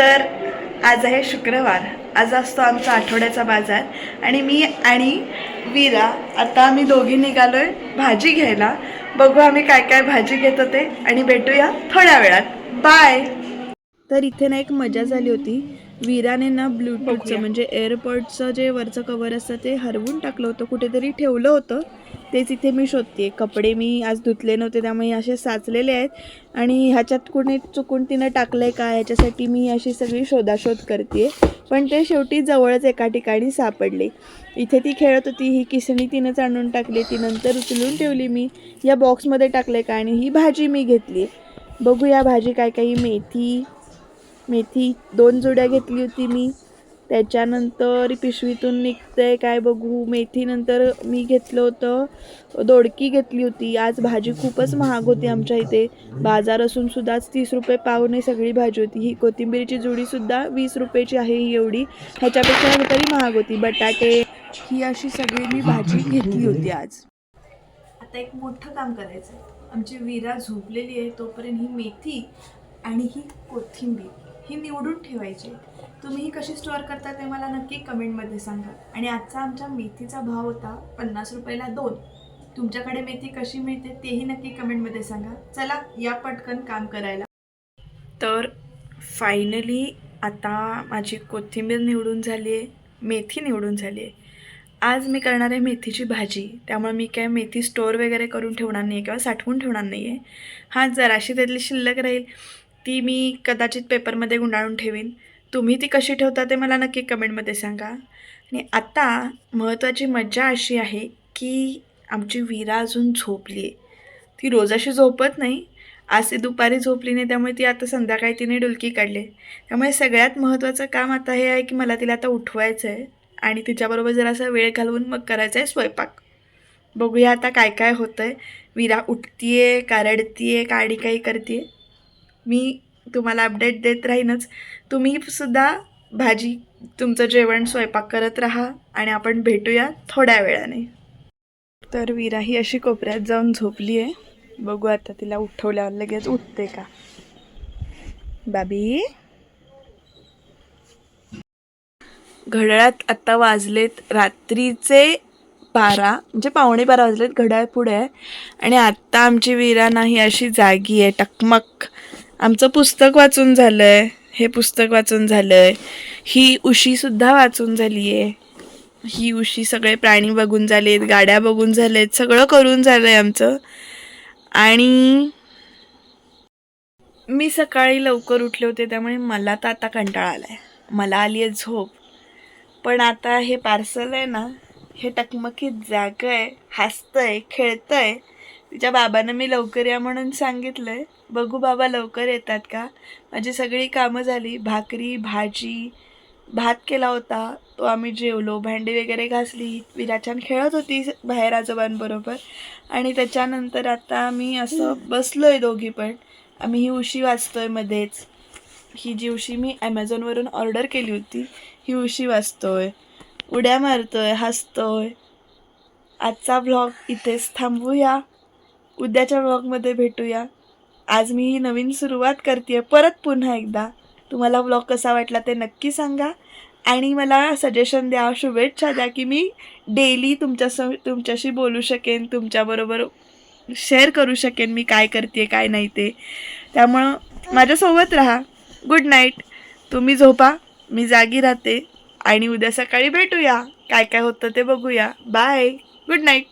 तर आज आहे शुक्रवार. आज असतो आमचा आठवड्याचा बाजार. आणि मी आणि वीरा आता आम्ही दोघी निघालोय भाजी घ्यायला. बघू आम्ही काय काय भाजी घेतो ते आणि भेटूया थोड्या वेळात. बाय तर इथे ना एक मजा झाली होती. वीराने ना ब्लूटूथचं म्हणजे एअरपॉडचं जे वरचं कवर असतं ते हरवून टाकलं होतं. कुठेतरी ठेवलं होतं. तेच इथे मी शोधते. कपडे मी आज धुतले नव्हते त्यामुळे असे साचलेले आहेत. आणि ह्याच्यात कुणी चुकून तिनं टाकलं आहे का ह्याच्यासाठी मी अशी सगळी शोधाशोध करते पण ते शेवटी जवळच एका ठिकाणी सापडले. इथे ती खेळत होती ही किसणी तिनंच आणून टाकली ती नंतर उचलून ठेवली मी. या बॉक्समध्ये टाकले का आणि ही भाजी मी घेतली. बघू या भाजी काय काही मेथी मेथी दोन जुड्या घेतली होती मी. त्याच्यानंतर पिशवीतून निघतंय काय बघू. मेथीनंतर मी घेतलं होतं दोडकी घेतली होती. आज भाजी खूपच महाग होती आमच्या इथे. बाजार असून सुद्धाच तीस रुपये पावने सगळी भाजी होती. ही कोथिंबीरची जुडीसुद्धा वीस रुपयाची आहे ही एवढी. ह्याच्यापेक्षा तरी महाग होती. बटाटे ही अशी सगळी मी भाजी घेतली होती आज. आता एक मोठं काम करायचं आमची विरा झोपलेली आहे तोपर्यंत ही मेथी आणि ही कोथिंबीर. ही निवडून ठेवायची. तुम्ही ही कशी स्टोअर करता ते मला नक्की कमेंटमध्ये सांगा. आणि आजचा आमच्या मेथीचा भाव होता पन्नास रुपयाला दोन. तुमच्याकडे मेथी कशी मिळते तेही नक्की कमेंटमध्ये सांगा. चला या पटकन काम करायला. तर फायनली आता माझी कोथिंबीर निवडून झाली आहे मेथी निवडून झाली आहे आज मी करणार आहे मेथीची भाजी. त्यामुळे मी काय मेथी स्टोअर वगैरे करून ठेवणार नाही आहे किंवा साठवून ठेवणार नाही आहे हां जराशी त्यातली शिल्लक राहील. ती मी कदाचित पेपरमध्ये गुंडाळून ठेवीन. तुम्ही ती कशी ठेवता ते मला नक्की कमेंटमध्ये सांगा. आणि आता महत्त्वाची मज्जा अशी आहे की आमची विरा अजून झोपली आहे ती रोज अशी झोपत नाही. आज ती दुपारी झोपली नाही त्यामुळे ती आता संध्याकाळी तिने डुलकी काढली. त्यामुळे सगळ्यात महत्त्वाचं काम आता हे आहे की मला तिला आता उठवायचं आहे आणि तिच्याबरोबर जरासा वेळ घालवून मग करायचा आहे स्वयंपाक. बघूया आता काय काय होतं आहे विरा उठतीये का रडतीये का आणि काही करते मी तुम्हाला अपडेट देत राहीनच. तुम्ही सुद्धा भाजी तुमचं जेवण स्वयंपाक करत राहा आणि आपण भेटूया थोड्या वेळाने. तर विरा ही अशी कोपऱ्यात जाऊन झोपली आहे बघू आता तिला उठवल्यावर लगेच उठते का? बाबी? घड्याळात आत्ता वाजलेत रात्रीचे बारा म्हणजे पावणे बारा वाजलेत घड्याळ पुढे आहे. आणि आत्ता आमची विरा नाही अशी जागी आहे टकमक. आमचं पुस्तक वाचून झालं आहे हे पुस्तक वाचून झालं आहे ही उशीसुद्धा वाचून झाली आहे ही उशी सगळे प्राणी बघून झालेत गाड्या बघून झालेत सगळं करून झालं आहे आमचं. आणि मी सकाळी लवकर उठले होते त्यामुळे मला तर आता कंटाळा आला आहे मला आली आहे झोप. पण आता हे पार्सल आहे ना हे टकमकीत जागं आहे हसतं आहे खेळतं आहे तिच्या बाबांना मी लवकर या म्हणून सांगितलं आहे बघू बाबा लवकर येतात का? माझी सगळी कामं झाली. भाकरी भाजी भात केला होता. तो आम्ही जेवलो. भांडी वगैरे घासली. विराछान खेळत होती बाहेर आजोबांबरोबर. आणि त्याच्यानंतर आता आम्ही असं बसलोय दोघी पण. आम्ही ही उशी वाचतोय मध्येच. ही जी उशी मी ॲमेझॉनवरून ऑर्डर केली होती ही उशी वाचतोय. उड्या मारतोय हसतोय. आजचा ब्लॉग इथेच थांबूया. उद्याच्या व्लॉगमध्ये भेटूया. आज मी ही नवीन सुरुवात करते परत पुन्हा एकदा. तुम्हाला व्लॉग कसा वाटला ते नक्की सांगा. आणि मला सजेशन द्या शुभेच्छा द्या की मी डेली तुमच्या तुमच्याशी बोलू शकेन तुमच्याबरोबर शेअर करू शकेन मी काय करते काय नाही ते. त्यामुळं माझ्यासोबत राहा. गुड नाईट तुम्ही झोपा. मी जागी राहते. आणि उद्या सकाळी भेटूया. काय काय होतं ते बघूया. Bye good night